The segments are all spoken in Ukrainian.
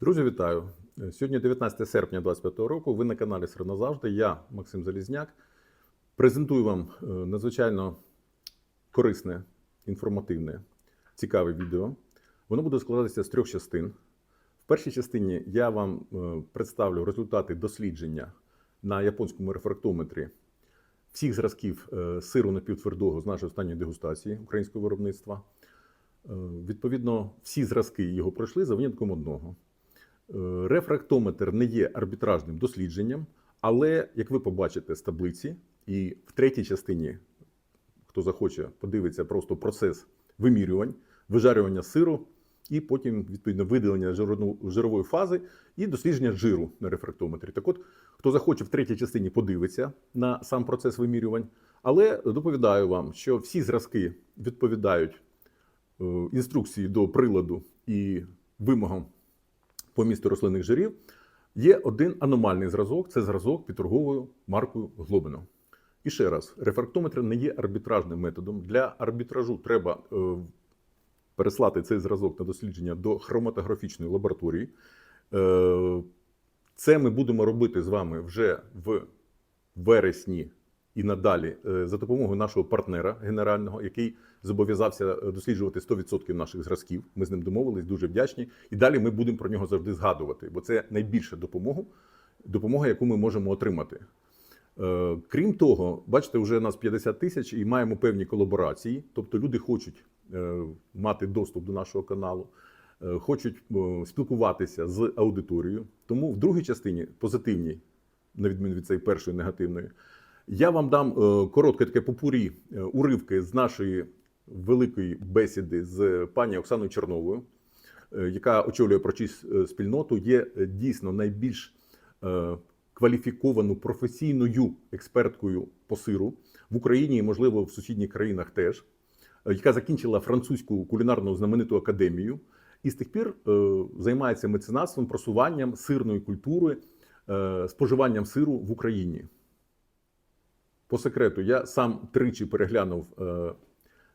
Друзі, вітаю! Сьогодні 19 серпня 2025 року. Ви на каналі Сирнозавжди. Я, Максим Залізняк, презентую вам е, надзвичайно корисне, інформативне, цікаве відео. Воно буде складатися з трьох частин. В першій частині я вам е, представлю результати дослідження на японському рефрактометрі всіх зразків е, сиру напівтвердого з нашої останньої дегустації українського виробництва. Е, Відповідно, всі зразки його пройшли за винятком одного. Е, Рефрактометр не є арбітражним дослідженням, але як ви побачите з таблиці, і в третій частині, хто захоче, подивиться просто процес вимірювань, вижарювання сиру, і потім відповідно видалення жирової фази і дослідження жиру на рефрактометрі. Так от, хто захоче в третій частині подивиться на сам процес вимірювань, але доповідаю вам, що всі зразки відповідають е, інструкції до приладу і вимогам по місту рослинних жирів, є один аномальний зразок це зразок під торговою маркою Глобино. І ще раз, рефрактометр не є арбітражним методом. Для арбітражу треба е, переслати цей зразок на дослідження до хроматографічної лабораторії. Е, це ми будемо робити з вами вже в вересні і надалі е, за допомогою нашого партнера генерального, який зобов'язався е, досліджувати 100% наших зразків. Ми з ним домовились, дуже вдячні. І далі ми будемо про нього завжди згадувати, бо це найбільша допомога, допомога, яку ми можемо отримати. Е, Крім того, бачите, вже нас 50 тисяч і маємо певні колаборації. Тобто люди хочуть мати доступ до нашого каналу, хочуть спілкуватися з аудиторією. Тому в другій частині, позитивній, на відміну від цієї першої негативної, я вам дам е, коротке таке попурі е, уривки з нашої великої бесіди з пані Оксаною Черновою, е, яка очолює прочість е, спільноту, є е, дійсно найбільш е, кваліфіковану професійною експерткою по сиру в Україні і, можливо, в сусідніх країнах теж, е, яка закінчила французьку кулінарну знамениту академію і з тих пір е, займається меценатством, просуванням сирної культури, е, споживанням сиру в Україні. По секрету, я сам тричі переглянув е,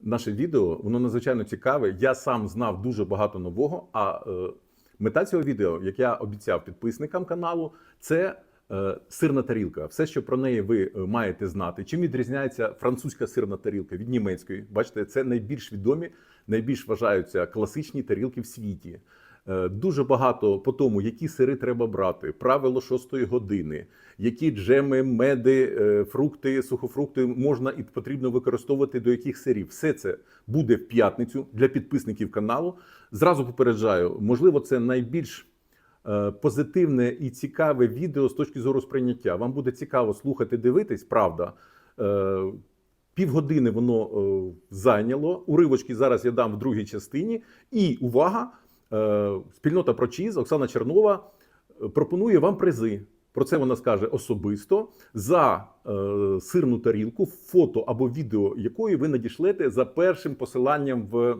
наше відео. Воно надзвичайно цікаве. Я сам знав дуже багато нового. А е, мета цього відео, як я обіцяв підписникам каналу, це е, сирна тарілка. Все, що про неї ви е, маєте знати. Чим відрізняється французька сирна тарілка від німецької? Бачите, це найбільш відомі, найбільш вважаються класичні тарілки в світі. Е, Дуже багато по тому, які сири треба брати, правило шостої години, які джеми, меди, е, фрукти, сухофрукти можна і потрібно використовувати до яких сирів. Все це буде в п'ятницю для підписників каналу. Зразу попереджаю, можливо, це найбільш е, позитивне і цікаве відео з точки зору сприйняття. Вам буде цікаво слухати, дивитись, правда. Півгодини воно зайняло. Уривочки зараз я дам в другій частині. І увага! Е, спільнота Прочіз Оксана Чернова е, пропонує вам призи. Про це вона скаже особисто за е, сирну тарілку, фото або відео якої ви надішлете за першим посиланням в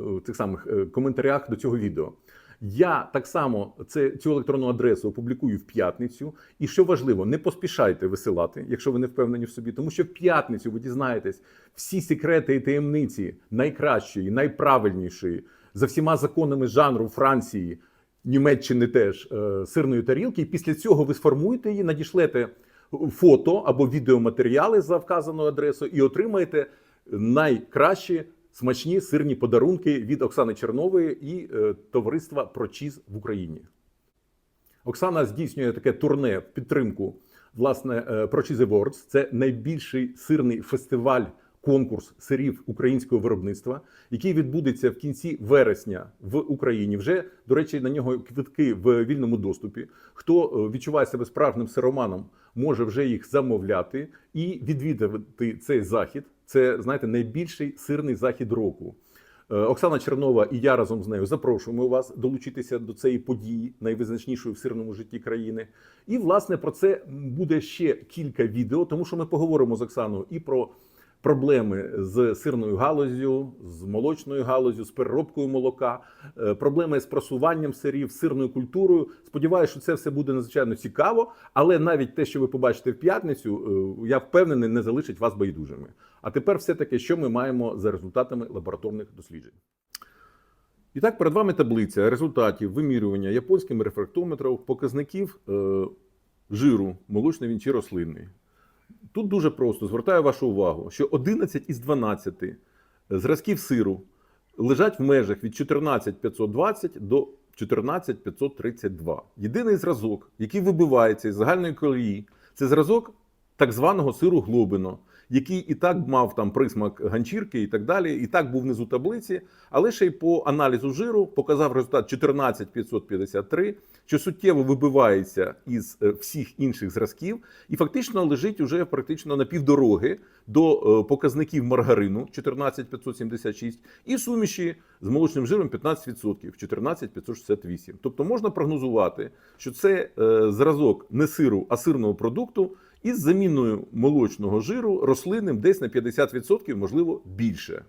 е, цих самих коментарях до цього відео. Я так само це, цю електронну адресу опублікую в п'ятницю. І що важливо, не поспішайте висилати, якщо ви не впевнені в собі, тому що в п'ятницю ви дізнаєтесь всі секрети і таємниці найкращої, найправильнішої за всіма законами жанру Франції, Німеччини теж е, сирної тарілки. І після цього ви сформуєте її, надішлете фото або відеоматеріали за вказаною адресою і отримаєте найкращі смачні сирні подарунки від Оксани Чернової і е, товариства Прочіз в Україні. Оксана здійснює таке турне в підтримку власне е, Прочіз Awards. Це найбільший сирний фестиваль. Конкурс сирів українського виробництва, який відбудеться в кінці вересня в Україні. Вже до речі, на нього квитки в вільному доступі. Хто е, відчуває себе справжнім сироманом, може вже їх замовляти і відвідати цей захід. Це знаєте найбільший сирний захід року. Е, Оксана Чернова і я разом з нею запрошуємо вас долучитися до цієї події, найвизначнішої в сирному житті країни. І власне про це буде ще кілька відео, тому що ми поговоримо з Оксаною і про проблеми з сирною галузю, з молочною галузю, з переробкою молока, е, проблеми з просуванням сирів, сирною культурою. Сподіваюся, що це все буде надзвичайно цікаво, але навіть те, що ви побачите в п'ятницю, е, я впевнений, не залишить вас байдужими. А тепер все таки, що ми маємо за результатами лабораторних досліджень. І так, перед вами таблиця результатів вимірювання японським рефрактометром показників е, жиру молочний він чи рослинний. Тут дуже просто звертаю вашу увагу, що 11 із 12 зразків сиру лежать в межах від 14520 до 14532. Єдиний зразок, який вибивається із загальної колії, це зразок так званого сиру глобино, який і так мав там присмак ганчірки і так далі, і так був внизу таблиці, але ще й по аналізу жиру показав результат 14553, що суттєво вибивається із е, всіх інших зразків, і фактично лежить уже практично на півдороги до е, показників маргарину 14576 і суміші з молочним жиром 15% 14568. Тобто можна прогнозувати, що це е, зразок не сиру, а сирного продукту із заміною молочного жиру рослинним десь на 50%, можливо, більше.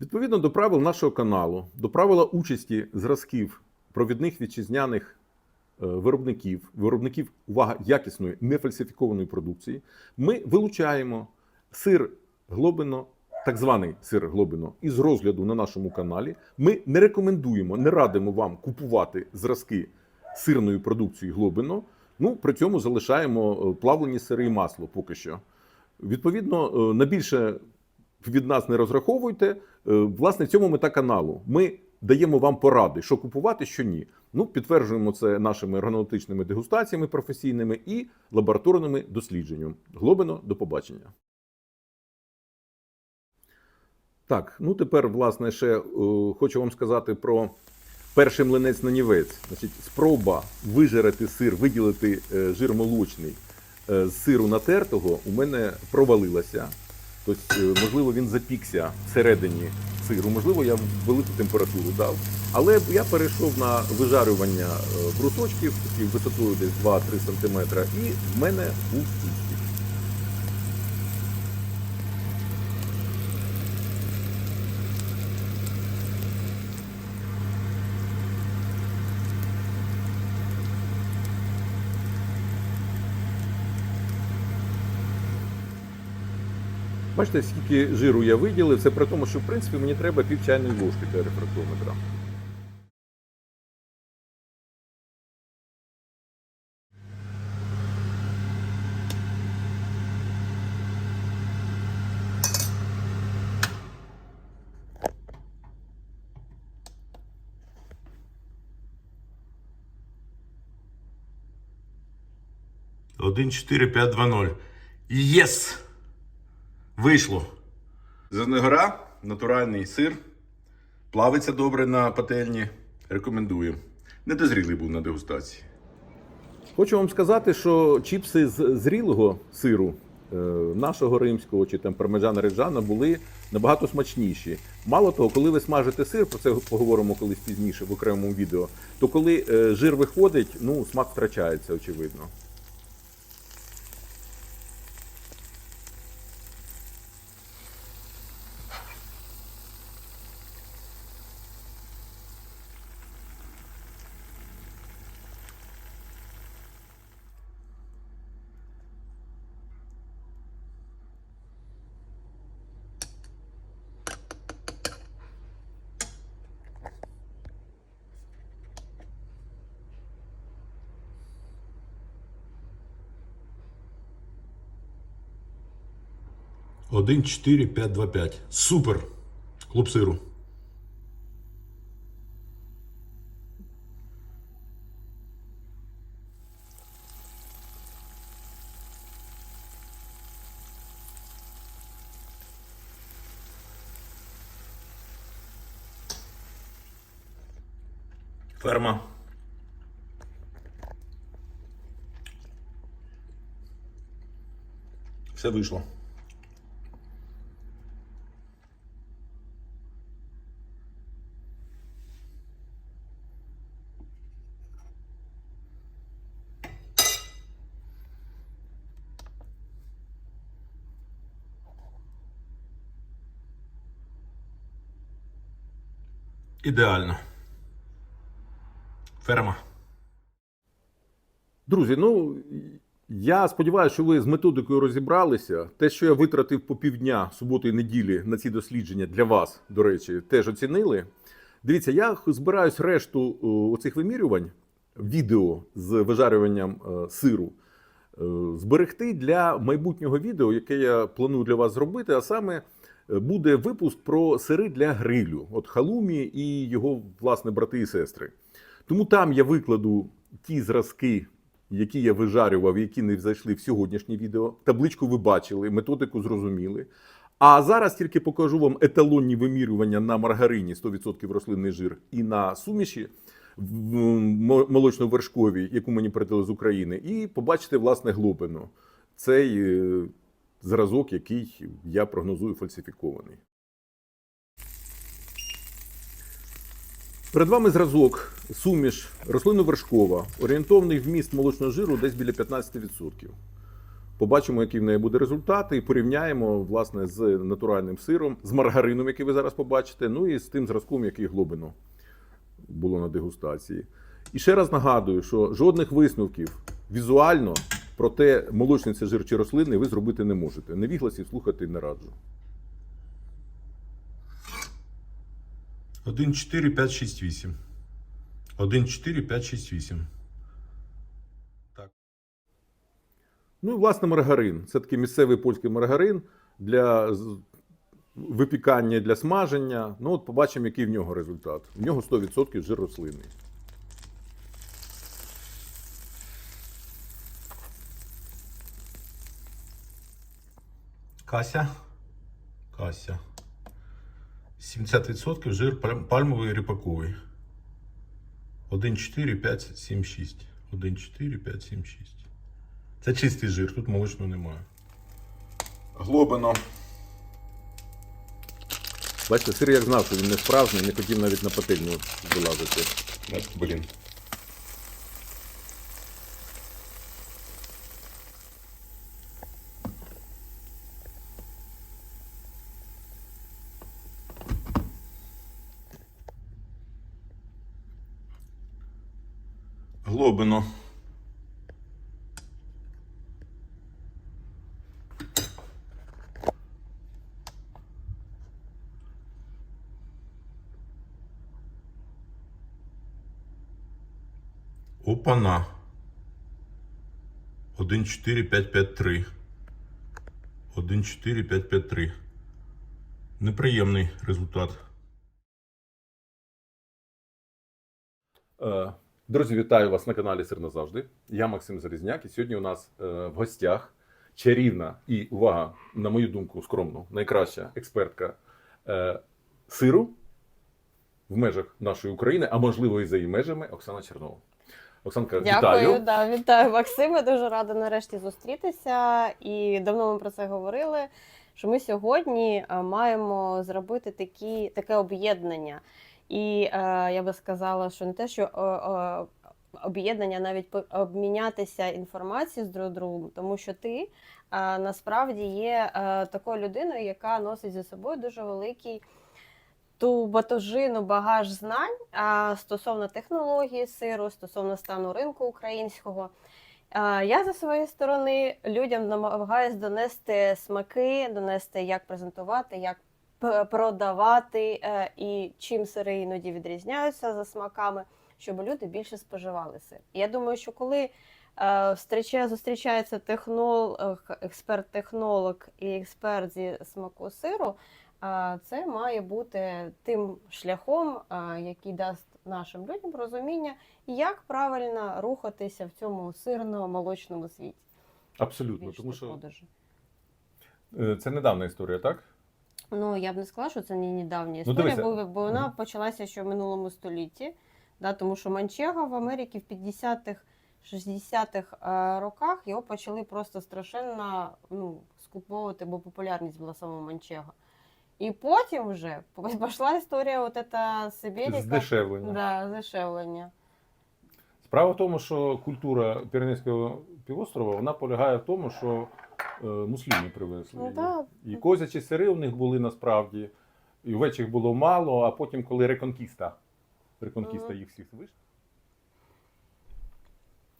Відповідно до правил нашого каналу, до правила участі зразків провідних вітчизняних е, виробників, виробників увага якісної нефальсифікованої продукції, ми вилучаємо сир глобино, так званий сир глобино, із розгляду на нашому каналі. Ми не рекомендуємо, не радимо вам купувати зразки сирної продукції глобино. Ну, при цьому залишаємо е, плавлені сири і масло поки що. Відповідно, е, на більше від нас не розраховуйте. Е, Власне, в цьому мета каналу. Ми даємо вам поради, що купувати, що ні. Ну, підтверджуємо це нашими органолептичними дегустаціями професійними і лабораторними дослідженнями. Глобино, до побачення. Так, ну тепер, власне, ще е, хочу вам сказати про перший млинець на нівець. Значить, спроба вижирати сир, виділити е, жир молочний е, з сиру натертого у мене провалилася. Тобто, можливо, він запікся всередині сиру, можливо, я велику температуру дав. Але я перейшов на вижарювання брусочків висотою десь 2-3 см, і в мене був успіх. Бачите, скільки жиру я виділив, це при тому, що в принципі мені треба пів чайної ложки для рефрактометра. Один, чотири, п'ять, два, ноль. Єс! Вийшло. Зеленогора, натуральний сир. Плавиться добре на пательні. Рекомендую. Недозрілий був на дегустації. Хочу вам сказати, що чіпси з зрілого сиру, е, нашого римського чи там пармеджана реджана, були набагато смачніші. Мало того, коли ви смажите сир, про це поговоримо колись пізніше в окремому відео, то коли е, жир виходить, ну смак втрачається, очевидно. Один, чотири, п'ять, два, п'ять. Супер! Клуб сиру. Ферма. Все вийшло. Ідеально. Ферма. Друзі, ну я сподіваюся, що ви з методикою розібралися. Те, що я витратив по півдня суботи і неділі на ці дослідження для вас, до речі, теж оцінили. Дивіться, я збираюсь решту е, оцих вимірювань, відео з вижарюванням е, сиру, е, зберегти для майбутнього відео, яке я планую для вас зробити, а саме буде випуск про сири для грилю, от халумі і його власне брати і сестри. Тому там я викладу ті зразки, які я вижарював, які не зайшли в сьогоднішнє відео. Табличку ви бачили, методику зрозуміли. А зараз тільки покажу вам еталонні вимірювання на маргарині 100% рослинний жир і на суміші молочно-вершковій, яку мені передали з України, і побачите власне глобину. Цей е, зразок, який я прогнозую фальсифікований. Перед вами зразок, суміш рослинно-вершкова, орієнтовний вміст молочного жиру десь біля 15%. Побачимо, який в неї буде результат, і порівняємо власне з натуральним сиром, з маргарином, який ви зараз побачите, ну і з тим зразком, який глобино було на дегустації. І ще раз нагадую, що жодних висновків візуально про те, молочний це жир чи рослинний, ви зробити не можете. Невігласів слухати не раджу. 1, 4, 5, 6, 8. 1, 4, 5, 6, 8. Ну і власне маргарин. Це такий місцевий польський маргарин для випікання, для смаження. Ну от побачимо, який в нього результат. В нього 100% жир рослинний. Кася. Кася. 70% жир пальм- пальмовий ріпаковий. 1, 4, 5, 7, 6. 1, 4, 5, 7, 6. Це чистий жир, тут молочного немає. Глобино. Бачите, сир як знав, що він не справжній, не хотів навіть на пательню вилазити. Блін. Глобино. Опана. 1, 4, 5, 5, 3. 1, 4, 5, 5, 3. Неприємний результат. Е, Друзі, вітаю вас на каналі Сир назавжди. Я Максим Залізняк, і сьогодні у нас е, в гостях чарівна і увага, на мою думку, скромно, найкраща експертка е, сиру в межах нашої України, а можливо і за її межами Оксана Чернова. Оксанка, Дякую, вітаю. да, вітаю Максиме. Дуже рада нарешті зустрітися. І давно ми про це говорили. Що ми сьогодні е, маємо зробити такі, таке об'єднання. І е, я би сказала, що не те, що е, е, об'єднання, навіть обмінятися інформацією з друг другом, тому що ти е, насправді є е, такою людиною, яка носить за собою дуже великий ту батожину, багаж знань стосовно технології сиру, стосовно стану ринку українського. Я за своєї сторони людям намагаюся донести смаки, донести, як презентувати, як продавати е, і чим сири іноді відрізняються за смаками, щоб люди більше споживали сир. Я думаю, що коли е, зустрічається технолог, експерт-технолог і експерт зі смаку сиру, Це має бути тим шляхом, який дасть нашим людям розуміння, як правильно рухатися в цьому сирно-молочному світі. Абсолютно, тому що продажу. е, це недавна історія, так? Ну я б не сказала, що це не недавня Ну, історія, дивися. бо, бо вона почалася ще в минулому столітті. Да, тому що Манчега в Америці в 50-х, 60-х е, роках його почали просто страшенно ну, скуповувати, бо популярність була саме Манчега. І потім вже пішла історія, от ця Сибіріка. Здешевлення. Да, здешевлення. Справа в тому, що культура Піренейського півострова вона полягає в тому, що е, мусліми привезли. Ну, да. І козячі сири у них були насправді, і овечих було мало, а потім, коли реконкіста, реконкіста їх всіх вийшла.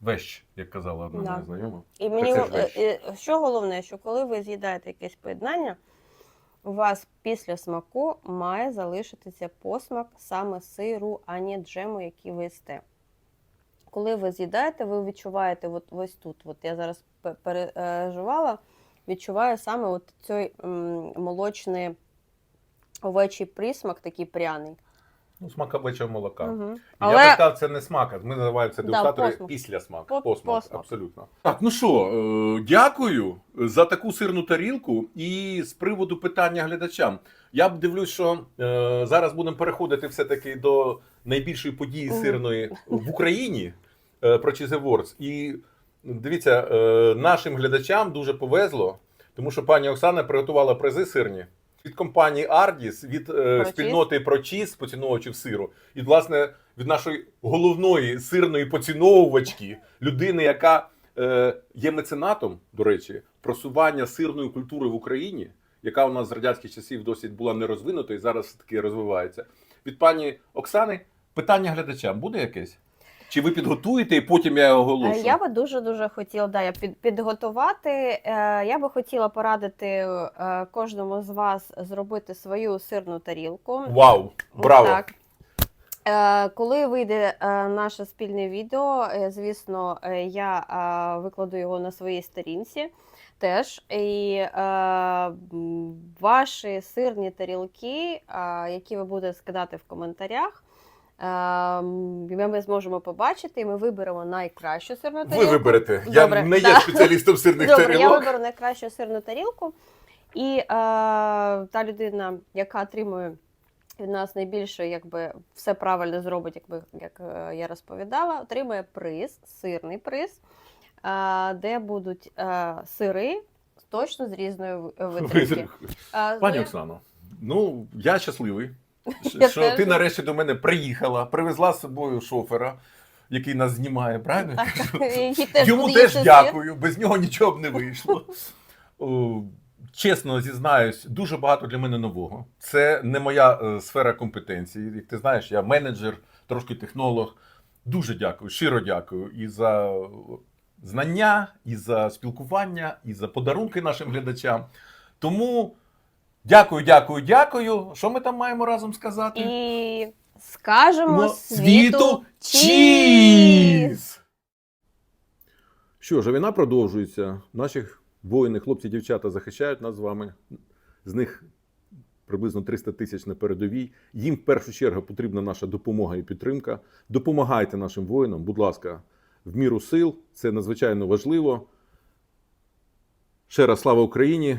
Вещ, як казала одна Да. моя знайома. І мені це ж е, е, що головне, що коли ви з'їдаєте якесь поєднання, у вас після смаку має залишитися посмак саме сиру, а не джему, який ви їсте. Коли ви з'їдаєте, ви відчуваєте от ось тут. От я зараз переживала, відчуваю саме от цей молочний овечий присмак, такий пряний. Ну, смак овечого молока. Угу. Я би сказав, це не смак, ми називаємо це Да, дегустатори посмак. після смак. По- Посмак, посмак. абсолютно. Так, ну що, е, дякую за таку сирну тарілку. І з приводу питання глядачам. Я б дивлюсь, що е, зараз будемо переходити все-таки до найбільшої події сирної в Україні е, про Cheese Awards. І дивіться, е, нашим глядачам дуже повезло, тому що пані Оксана приготувала призи сирні. Від компанії Ardis, від е, ProCheese. спільноти ProCheese, поціновувачів сиру, і, власне, від нашої головної сирної поціновувачки, людини, яка е, є меценатом, до речі, просування сирної культури в Україні, яка у нас з радянських часів досить була не розвинута і зараз таки розвивається. Від пані Оксани питання глядачам буде якесь? Чи ви підготуєте і потім я його Е, оголошу? Я би дуже дуже хотіла да, я під, підготувати. Е, я би хотіла порадити е, кожному з вас зробити свою сирну тарілку. Вау! Браво! Так. Коли вийде наше спільне відео, звісно, я викладу його на своїй сторінці теж. І е, ваші сирні тарілки, е, які ви будете скидати в коментарях, ми зможемо побачити, і ми виберемо найкращу сирну тарілку. Ви виберете. Я не є да. спеціалістом сирних Добре, я виберу найкращу сирну тарілку. І е, та людина, яка отримує від нас найбільше, якби все правильно зробить, якби як е, я розповідала, отримує приз, сирний приз, е, де будуть е, сири точно з різної ви- витримки. Е, Пані Оксано, ну я щасливий, Я що теж. ти нарешті до мене приїхала, привезла з собою шофера, який нас знімає, правильно? я кажу? Так, теж Йому буде теж сир. дякую, без нього нічого б не вийшло. О, Чесно зізнаюсь, дуже багато для мене нового. Це не моя е, сфера компетенції. Як ти знаєш, я менеджер, трошки технолог. Дуже дякую, щиро дякую і за знання, і за спілкування, і за подарунки нашим глядачам. Тому дякую, дякую, дякую. Що ми там маємо разом сказати? І скажемо Ну, світу чіз! Що ж, а війна продовжується. Наші воїни, хлопці, дівчата захищають нас з вами. З них приблизно 300 тисяч на передовій. Їм в першу чергу потрібна наша допомога і підтримка. Допомагайте нашим воїнам, будь ласка, в міру сил. Це надзвичайно важливо. Ще раз слава Україні.